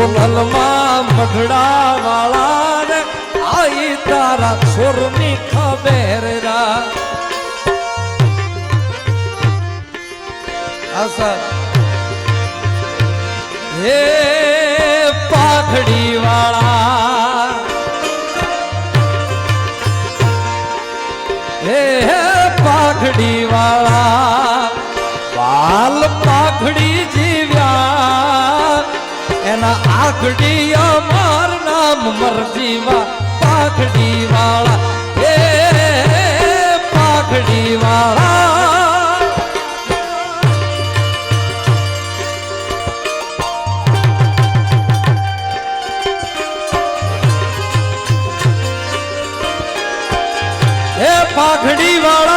સોનલમાં મઢડા વાળા ને આઈ તારા છોરની ખબર રા. આ સર હે પાઘડી વાળા હે પાઘડી વાળા આઘડી અમાર નામ મરજીવા પાઘડી વાળા હે પાઘડી વાળા હે પાઘડી વાળા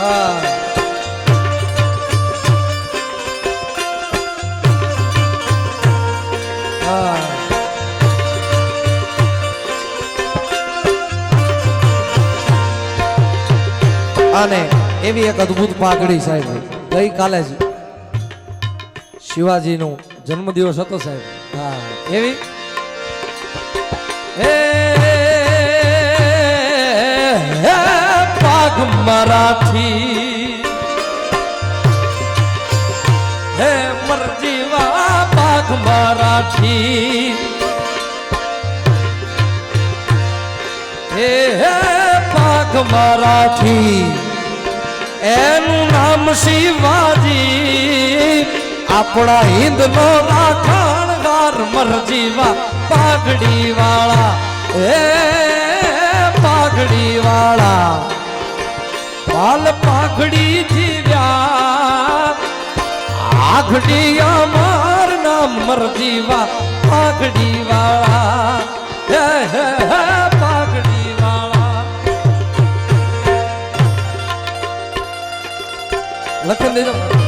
અને એવી એક અદ્ભુત પાઘડી સાહેબ. ગઈકાલે જ શિવાજીનો જન્મદિવસ હતો સાહેબ. હા. એવી? મરાઠી હે મરજીવા બાઘ મરાઠી હે હે બાઘ મરાઠી એનું નામ શિવાજી. આપણા હિન્દ નો રાખાણદાર મરજીવા પાઘડી વાળા હે પાઘડી વાળા બાલ પાઘડી જીવ્યા. આઘડી અમાર નામ મરજીવા પાઘડી વાળા. હે હે, પાઘડી વાળા. લખન દેજો.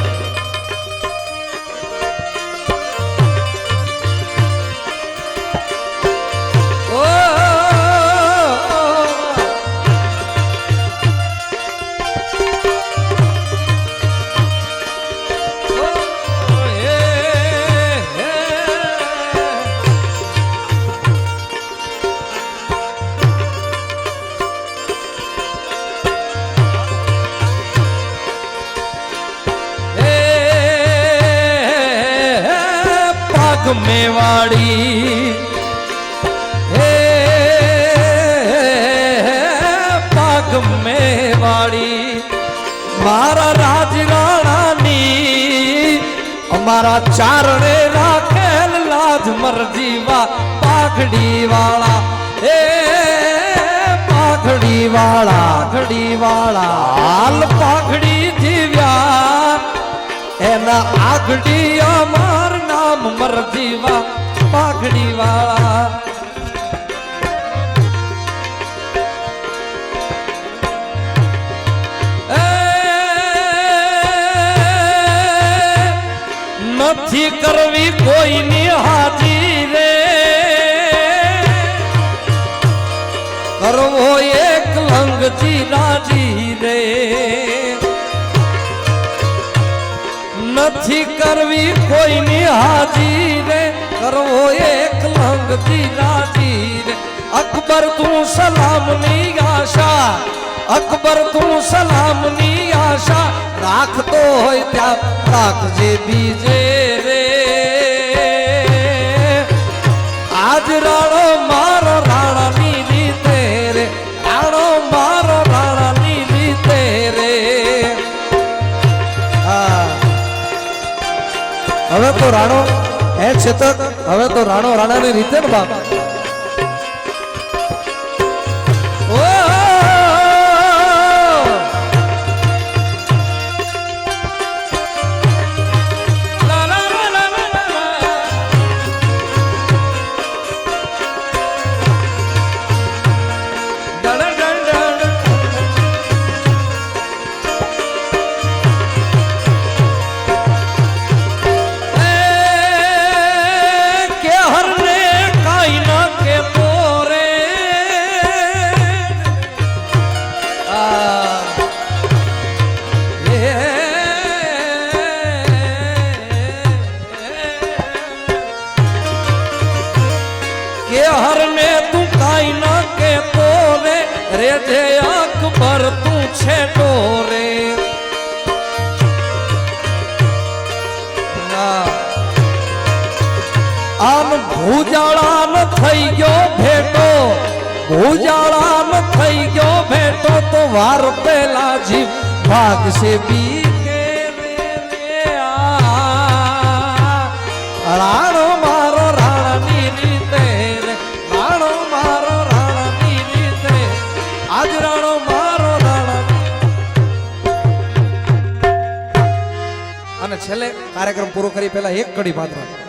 મેવાડી હે પાગ મેવાડી મારા રાજ અમારા ચારણે રાખેલ લાજ મરજીવા પાઘડી વાળા હે પાઘડી વાળા પાઘડી વાળા હાલ પાઘડી જીવ્યા એના આગડી અમાર નામ મરજીવા પાઘડી વાળા. નથી કરવી કોઈની હાજી રે. કરવો એક લંગજી રાજી રે. નથી કરવી, કોઈની હાજી રે. કરવો એક લંગજી રાજી રે. અકબર, તું સલામની આશા. અકબર, તું સલામની આશા. રાખતો હોય ત્યાં રાખજે બીજે તો રાણો એ છેતક? હવે તો રાણો રાણાની રીતે ને બાપ? રે જે અકબર તું છેટો રે ના. આમ ભૂજાળામ થઈ ગયો ભેટો ભૂજાળામ થઈ ગયો ભેટો તો વાર પેલા જીવ ભાગશે બી કે રે રે આ. અને છેલ્લે કાર્યક્રમ પૂરો કરી પહેલા એક કડી પાત્ર